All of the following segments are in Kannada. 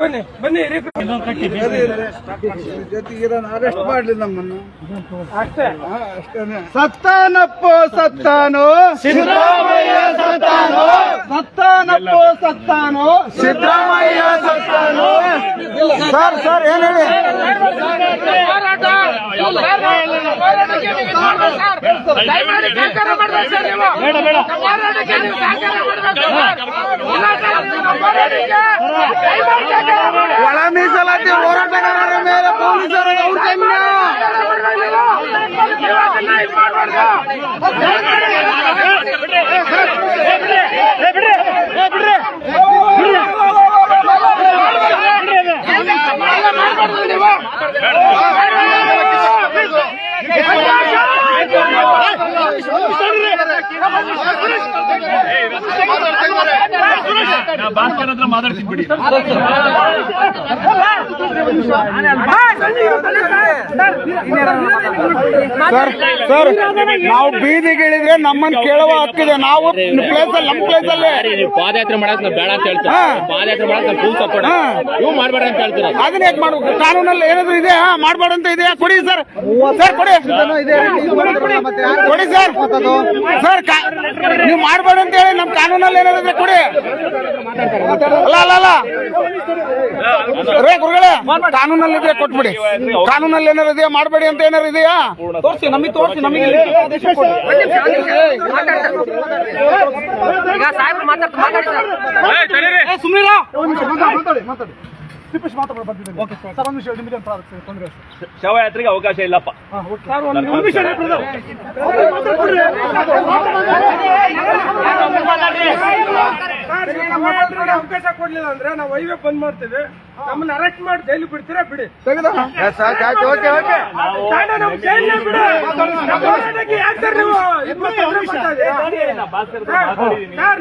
ಬನ್ನಿ ಬನ್ನಿ ಜೊತೆಗೆ ಅರೆಸ್ಟ್ ಮಾಡ್ಲಿ ನಮ್ಮನ್ನು ಅಷ್ಟೇ. ಸತ್ತಾನಪ್ಪೋ ಸತ್ತಾನೋ? ಸಿದ್ದರಾಮಯ್ಯ ಸತ್ತಾನೋ? ಸತ್ತಾನಪ್ಪೋ ಸತ್ತಾನೋ? ಸಿದ್ದರಾಮಯ್ಯ ಸತ್ತಾನೋ? ಸರ್ ಸರ್ ಏನ್ ಹೇಳಿ? ದಯಮಾಡಿ ಸಹಕಾರ ಒಳ ಮೀಸಲಾತಿ ಹೋರಾಟಗಾರರ ಮೇಲೆ ಪೊಲೀಸರು ದೌರ್ಜನ್ಯ ಬಿಡ್ರಿ ಬಿಡ್ರಿ ಭಾಸ್ಕರ್ ಹತ್ರ ಮಾತಾಡ್ತೀನಿ ಬಿಡಿ ಸರ್ ಸರ್ ನಾವು ಬೀದಿಗಿಳಿದ್ರೆ ನಮ್ಮನ್ನ ಕೇಳುವ ಹಕ್ಕಿದೆ ನಾವು ಪ್ಲೇಸ್ ಅಲ್ಲಿ ನಮ್ ಪ್ಲೇಸ್ ಅಲ್ಲಿ ನೀವು ಪಾದಯಾತ್ರೆ ಮಾಡಕ್ ನಾವು ಬೇಡ ಅಂತ ಹೇಳ್ತೀರಾ ಹಾ. ಪಾದಯಾತ್ರೆ ಮಾಡಕ್ ನಾವು ಫುಲ್ ಸಪೋರ್ಟ್. ನೀವು ಮಾಡ್ಬೇಡ ಅಂತ ಹೇಳ್ತೀರಾ ಅದನ್ನ ಯಾಕೆ ಮಾಡ್ಬೇಕು ಕಾನೂನಲ್ಲಿ ಏನಾದ್ರು ಇದೆ ಮಾಡಬೇಡ ಅಂತ ಇದೆಯಾ ಕೊಡಿ ಸರ್ ಸರ್ ಕೊಡಿ ಕೊಡಿ ಸರ್ ಸರ್ ಕಾ- ನೀವು ಮಾಡಬೇಡ ಅಂತ ಹೇಳಿ ನಮ್ ಕಾನೂನಲ್ಲಿ ಏನಾದ್ರೆ ಕೊಡಿ. ಅಲ್ಲ ಅಲ್ಲ ಅಲ್ಲ. ರೇ ಗುರುಗಳೇ ಕಾನೂನಲ್ಲಿ ಇದ್ರೆ ಕೊಟ್ಬಿಡಿ. ಕಾನೂನಲ್ಲಿ ಏನಾರು ಇದೆಯಾ? ಮಾಡಬೇಡಿ ಅಂತ ಏನಾರು ಇದೆಯಾ? ತೋರಿಸಿ ನಮಗೆ ತೋರಿಸಿ ನಮಗೆ ಸುಮ್ಮನಿಲ್ಲ ಶವಯಾತ್ರೆಗೆ ಅವಕಾಶ ಇಲ್ಲಪ್ಪ. ಅವಕಾಶ ಅಂದ್ರೆ ನಾವು ಬಂದ್ ಮಾಡ್ತೀವಿ ನಮ್ಮನ್ನ ಅರೆಸ್ಟ್ ಮಾಡಿ ಜೈಲು ಬಿಡ್ತೀರಾ ಬಿಡಿ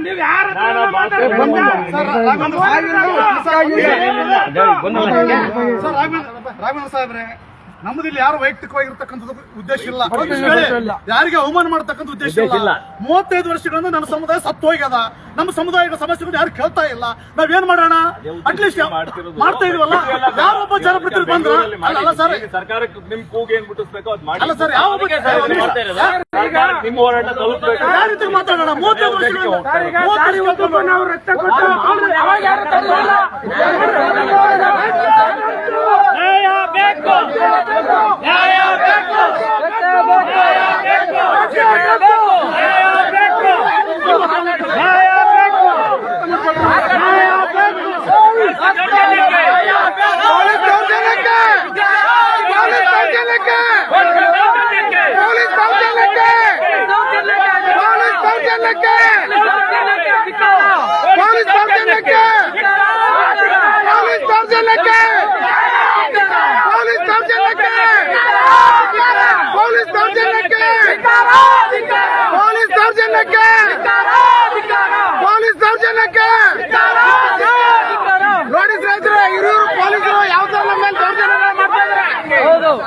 ನೀವ್ ರಾಘವೇಂದ್ರ ಸಾಹೇಬ್ರೆ ನಮ್ಮದಿಲ್ಲಿ ಯಾರು ವೈಯಕ್ತಿಕವಾಗಿರ್ತಕ್ಕಂಥದ್ದು ಉದ್ದೇಶ ಇಲ್ಲ ಯಾರಿಗೆ ಅವಮಾನ ಮಾಡತಕ್ಕಂಥ ಉದ್ದೇಶ ಇಲ್ಲ ಮೂವತ್ತೈದು ವರ್ಷಗಳಿಂದ ನನ್ನ ಸಮುದಾಯ ಸತ್ತು ಹೋಗ್ಯದ ನಮ್ಮ ಸಮುದಾಯದ ಸಮಸ್ಯೆಗಳು ಯಾರು ಕೇಳ್ತಾ ಇಲ್ಲ ನಾವೇನ್ ಮಾಡೋಣ ಅಟ್ಲೀಸ್ಟ್ ಮಾಡ್ತಾ ಇದೀವಲ್ಲ ಯಾರೊಬ್ಬ ಜನಪ್ರತಿನಿಧಿ ಬಂದ್ರ ಅಲ್ಲ ಸರ್ ಸರ್ಕಾರಕ್ಕೆ ನಿಮ್ ಕೂಗು ಏನ್ ಮುಟ್ಟಿಸ್ಬೇಕೋ ಅದ್ ಮಾಡಿ ಅಲ್ಲ ಸರ್ ಯಾವ ನಿಮ್ಮ ಹೋರಾಟ ತಲುಪಬೇಕು ಯಾವ ರೀತಿ ಮಾತಾಡೋಣ ಮೂವತ್ತೈದು ವರ್ಷಗಳಿಂದ ನಾವು ರಕ್ತ ಕೊಟ್ಟು न्याय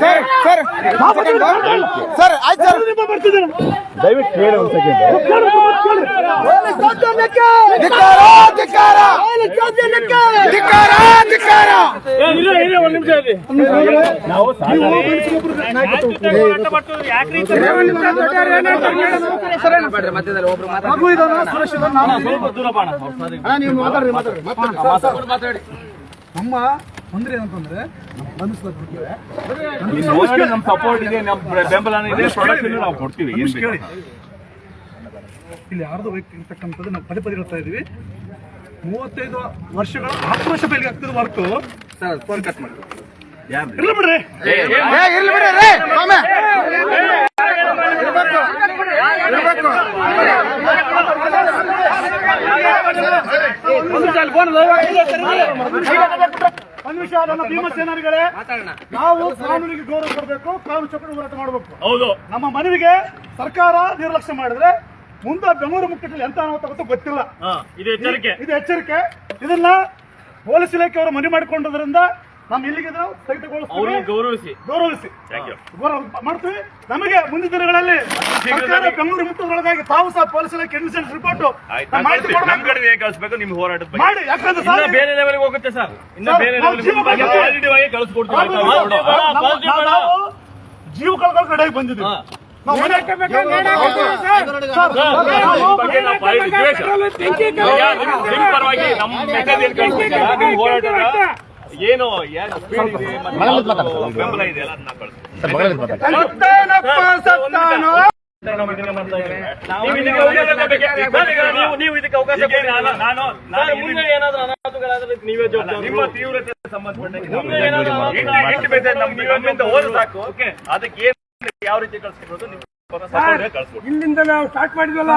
ಸರ್ ಸರ್ ಸರ್ ಆಯ್ತು ಸರ್. ದಯವಿಟ್ಟು ಹೇಳಿ ಒಂದು ಸೆಕೆಂಡ್ ನಾವು ಮಧ್ಯದಲ್ಲಿ ಒಬ್ರು ಮಾತಾಡಿ ನಮ್ಮ ತೊಂದ್ರೆ ಏನಂತಂದ್ರೆ ನಮ್ಮ ಬಂಧಿಸ್ಬೇಕು ಬಿಟ್ರೆ ನಮ್ ಸಪೋರ್ಟ್ ಇದೆ ನಮ್ಮ ಬೆಂಬಲ ಇದೆ ಪ್ರೊಡಕ್ಷನ್ ನಾವು ಕೊಡ್ತೀವಿ. ಕೇಳಿ ಇಲ್ಲಿ ಯಾರ್ದು ವೈಯಕ್ತಿಕ ಇರ್ತಕ್ಕಂಥದ್ದು ನಾವು ಪದೇ ಪದೇ ಹೇಳ್ತಾ ಇದೀವಿ ಮೂವತ್ತೈದು ವರ್ಷಗಳ ಆಕ್ರೋಶ ಬೆಲೆಗೆ ಆಗ್ತದೆ ವರ್ಕು ಫೋನ್ ಕಟ್ ಮಾಡಿ ಬಿಡ್ರಿ ಇರ್ಲಿ ಇರ್ಬೇಕು ಒಂದು ನಿಮಿಷ ನನ್ನ ಭೀಮಸೇನಾನಿಗಳೇ ನಾವು ಕಾನೂನಿಗೆ ಗೌರವ ಕೊಡಬೇಕು ಕಾನೂನು ಚೌಕಟ್ಟು ಹೋರಾಟ ಮಾಡಬೇಕು. ಹೌದು. ನಮ್ಮ ಮನವಿಗೆ ಸರ್ಕಾರ ನಿರ್ಲಕ್ಷ್ಯ ಮಾಡಿದ್ರೆ ಮುಂದೆ ಬೆಂಗಳೂರು ಮುಖ್ಯದಲ್ಲಿ ಎಂತ ಅನ್ನೋದು ಗೊತ್ತಿಲ್ಲ. ಇದು ಎಚ್ಚರಿಕೆ. ಇದು ಎಚ್ಚರಿಕೆ. ಇದನ್ನ ಪೊಲೀಸ್ ಇಲಾಖೆ ಅವರು ಮನವಿ ಮಾಡಿಕೊಂಡದ್ರಿಂದ ನಮ್ಮ ಇಲ್ಲಿಗೆ ನಾವು ಸ್ಥಗಿತಗೊಳಿಸ್ತೀವಿ ಅವ್ರನ್ನ ಗೌರವಿಸಿ. ಗೌರವಿಸಿ. ಗೌರವ ಮಾಡ್ತೀವಿ. ನಮಗೆ ಮುಂದಿನ ದಿನಗಳಲ್ಲಿ ಬೆಂಗಳೂರು ಮುಟ್ಟುಗಳಾಗಿ ತಾವು ಸಹ ಪೊಲೀಸ್ ಇಲಾಖೆ ಇನ್ಸಿಡೆಂಟ್ ರಿಪೋರ್ಟ್ ಆಯ್ತು ನಾನ್ ಮಾಹಿತಿ ಕಳ್ಸ್ತೀನಿ. ನಮ್ ಕೊಡ್ಬೇಕು. ಕಡೆ ಕಳಿಸ್ಬೇಕು? ನಿಮ್ ಹೋರಾಟದ ಬಗ್ಗೆ. ಮಾಡಿ ಯಾಕಂದ್ರೆ ಸರ್ ಬೇರೆ ಲೆವೆಲ್ಗೆ ಹೋಗುತ್ತೆ ಸರ್. ಇನ್ನ ಬೇರೆ ನಾವು ಜೀವ ಲೆವೆಲ್ ಬಗ್ಗೆ- ಪಾಸಿಟಿವ್ ಆಗಿ ಕಳಿಸ್ಕೊಡ್ತೀವಿ ಜೀವ ಕಳ್ಕೊಳ್ಳೋ ಕಡೆಗೆ ಬಂದಿದ್ದೀವಿ. ಪರವಾಗಿ ನಮ್ಮ ಮೆಸೇಜ್ ಏನ್ ಬೆಂಬಲ ಇದೆ. ನಾವು ಇದಕ್ಕೆ ಅವಕಾಶ ಮುಂದೆ ಏನಾದ್ರೂ ಅನಾಹುತಗಳಾದ್ರೆ ನೀವೇ ಜವಾಬ್ದಾರಿ. ನಿಮ್ಮ ತೀವ್ರತೆ ಸಾಕು. ಅದಕ್ಕೆ ಏನು ಯಾವ ರೀತಿ ಕಳಿಸ್ಕೊಡೋದು ಇಲ್ಲಿಂದ ನಾವು ಸ್ಟಾರ್ಟ್ ಮಾಡಿದ್ವಲ್ಲ?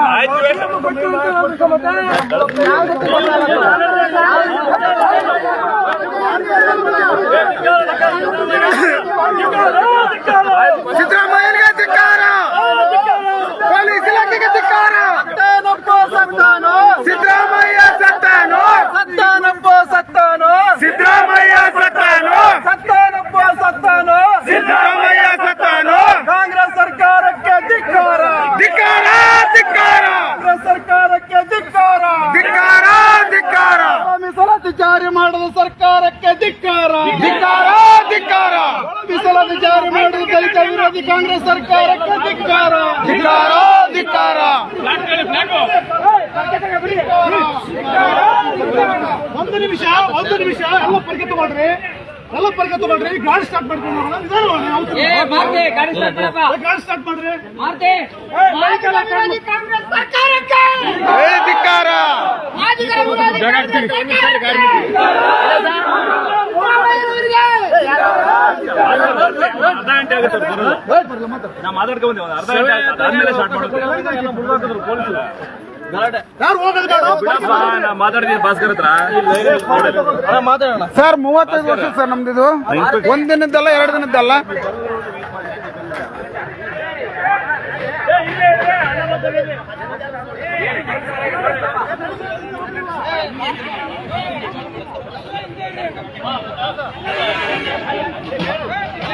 ಆಯ್ತು ಸಿದ್ದರಾಮಯ್ಯನಿಗೆ ಧಿಕ್ಕಾರ ಪೊಲೀಸ್ ಇಲಾಖೆಗೆ ಧಿಕ್ಕಾರ ಸತ್ತಾನಪ್ಪ ಸತ್ತಾನು. ಸಿದ್ದರಾಮಯ್ಯ ಸತ್ತಾನು ಸತ್ತಾನಪ್ಪ ಸತ್ತಾನು. ಸಿದ್ದರಾಮಯ್ಯ ಸತ್ತಾನು ಸತ್ತಾನಪ್ಪ ಸತ್ತಾನು. ಸಿದ್ದರಾಮಯ್ಯ ಸತ್ತಾನು ಕಾಂಗ್ರೆಸ್ ಸರ್ಕಾರಕ್ಕೆ ಧಿಕ್ಕಾರ ಧಿಕ್ಕಾರ ಧಿಕ್ಕಾರ ಕಾಂಗ್ರೆಸ್ ಸರ್ಕಾರಕ್ಕೆ ಧಿಕ್ಕಾರ ಧಿಕ್ಕಾರ ಧಿಕ್ಕಾರ ಮೀಸಲಾತಿ ಜಾರಿ ಮಾಡದ ಸರ್ಕಾರಕ್ಕೆ ಧಿಕ್ಕಾರ ಧಿಕ್ಕಾರ ಧಿಕ್ಕಾರ ಮೀಸಲಾತಿ ಜಾರಿ ಮಾಡಿದ ವಿರೋಧಿ ಕಾಂಗ್ರೆಸ್ ಸರ್ಕಾರಕ್ಕೆ ಧಿಕ್ಕಾರ. ಧಿಕ್ಕಾರ ಧಿಕ್ಕಾರ. ಒಂದು ನಿಮಿಷ ಒಂದು ನಿಮಿಷ. ಎಲ್ಲ ಪರಿಕೆ ತಗೊಳ್ರಿ ಎಲ್ಲ ಪರಿಕೆ ತಗೊಳ್ರಿ ಗಾಡಿ ಸ್ಟಾರ್ಟ್ ಮಾಡ್ಕೊಂಡು ಗಾಡಿ ಸ್ಟಾರ್ಟ್ ಮಾಡ್ರಿ. ಧಿಕ್ಕಾರ. ಅರ್ಧ ಗಂಟೆ ಆಗುತ್ತೆ. ನಾ ಮಾತಾಡ್ಕೊಂಡ್ ಅರ್ಧ ಗಂಟೆ ಅದಾದ್ಮೇಲೆ ಸ್ಟಾರ್ಟ್ ಮಾಡೋದು ಸರ್ ಮೂವತ್ತೈದು ವರ್ಷ ಸರ್ ನಮ್ದಿದು ಒಂದ್ ದಿನದ್ದಲ್ಲ ಎರಡು ದಿನದ್ದಲ್ಲ